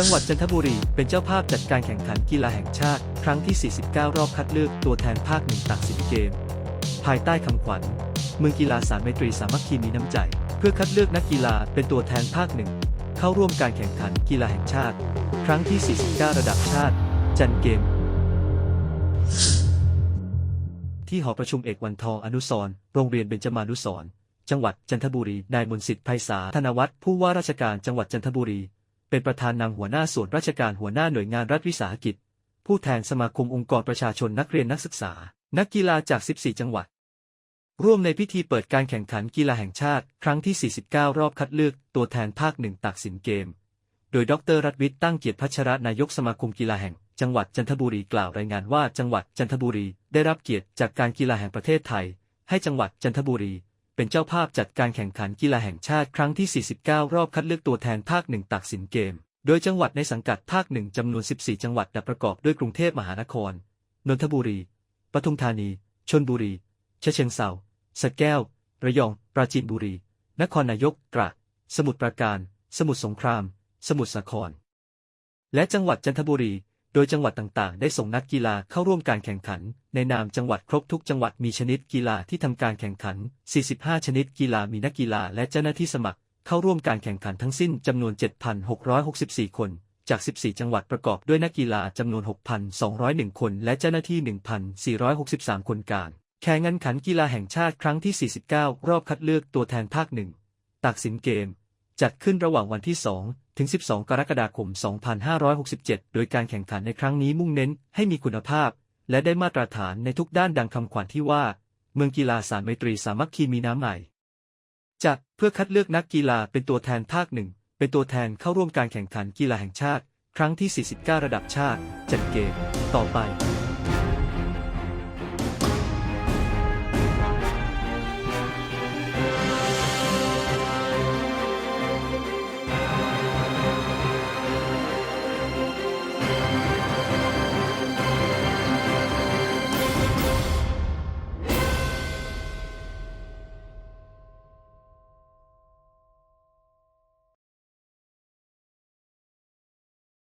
จังหวัดจันทบุรีเป็นเจ้าภาพจัดการแข่งขันกีฬาแห่งชาติ ครั้งที่ 49 รอบคัดเลือกตัวแทนภาคหนึ่งตักสินเกม ภายใต้คำขวัญเมืองกีฬาสารไมตรีสามัคคีมีน้ำใจ เพื่อคัดเลือกนักกีฬาเป็นตัวแทนภาคหนึ่งเข้าร่วมการแข่งขันกีฬาแห่งชาติ ครั้งที่ 49 ระดับชาติ จันเกม ที่หอประชุมเอกวันทองอนุสรโรงเรียนเบญจมานุสร์จังหวัดจันทบุรี นายมนสิทธิ์ไพศาลธนวัฒน์ผู้ว่าราชการจังหวัดจันทบุรี เป็นประธานนำหัวหน้าส่วนราชการหัวหน้าหน่วยงานรัฐวิสาหกิจ ผู้แทนสมาคมองค์กรประชาชนนักเรียนนักศึกษา นักกีฬาจาก 14 จังหวัด ร่วมในพิธีเปิดการแข่งขันกีฬาแห่งชาติ ครั้งที่ 49 รอบคัดเลือกตัวแทนภาคหนึ่งตากสินเกม โดยดรรัฐวิทย์ตั้งเกียรติพัชรนายกสมาคมกีฬาแห่งจังหวัดจันทบุรีกล่าวรายงานว่าจังหวัดจันทบุรีได้รับเกียรติจากการกีฬาแห่งประเทศไทย ให้จังหวัดจันทบุรี เป็นเจ้าภาพจัดการแข่งขันกีฬาแห่งชาติครั้งที่ 49 รอบคัดเลือกตัวแทนภาคหนึ่งตากสินเกม โดยจังหวัดในสังกัดภาคหนึ่งจำนวน 14 จังหวัดประกอบด้วยกรุงเทพมหานคร นนทบุรี ปทุมธานีชนบุรีเชิงเทราสระแก้ว ระยอง ปราจีนบุรี นครนายก ตราด สมุทรปราการ สมุทรสงคราม สมุทรสาคร และจังหวัดจันทบุรี โดยจังหวัดต่างๆ ได้ส่งนักกีฬาเข้าร่วมการแข่งขัน ในนามจังหวัดครบทุกจังหวัดมีชนิดกีฬาที่ทำการแข่งขัน 45 ชนิดกีฬามีนักกีฬาและเจ้าหน้าที่สมัคร เข้าร่วมการแข่งขันทั้งสิ้นจำนวน 7,664 คน จาก 14 จังหวัดประกอบด้วยนักกีฬาจำนวน 6,201 คน และเจ้าหน้าที่ 1,463 คนการแข่งขันขันกีฬาแห่งชาติครั้งที่ 49 รอบคัดเลือกตัวแทนภาคหนึ่งตากสินเกม จัดขึ้นระหว่างวันที่ 2 ถึง 12 กรกฎาคม 2567 โดยการแข่งขันในครั้งนี้มุ่งเน้นให้มีคุณภาพ และได้มาตรฐานในทุกด้านดังคำขวัญที่ว่า เมืองกีฬาสารไมตรีสามัคคีมีน้ำใหม่ จัดเพื่อคัดเลือกนักกีฬาเป็นตัวแทนภาคหนึ่ง เป็นตัวแทนเข้าร่วมการแข่งขันกีฬาแห่งชาติ ครั้งที่ 49 ระดับชาติ จัดเกม ต่อไป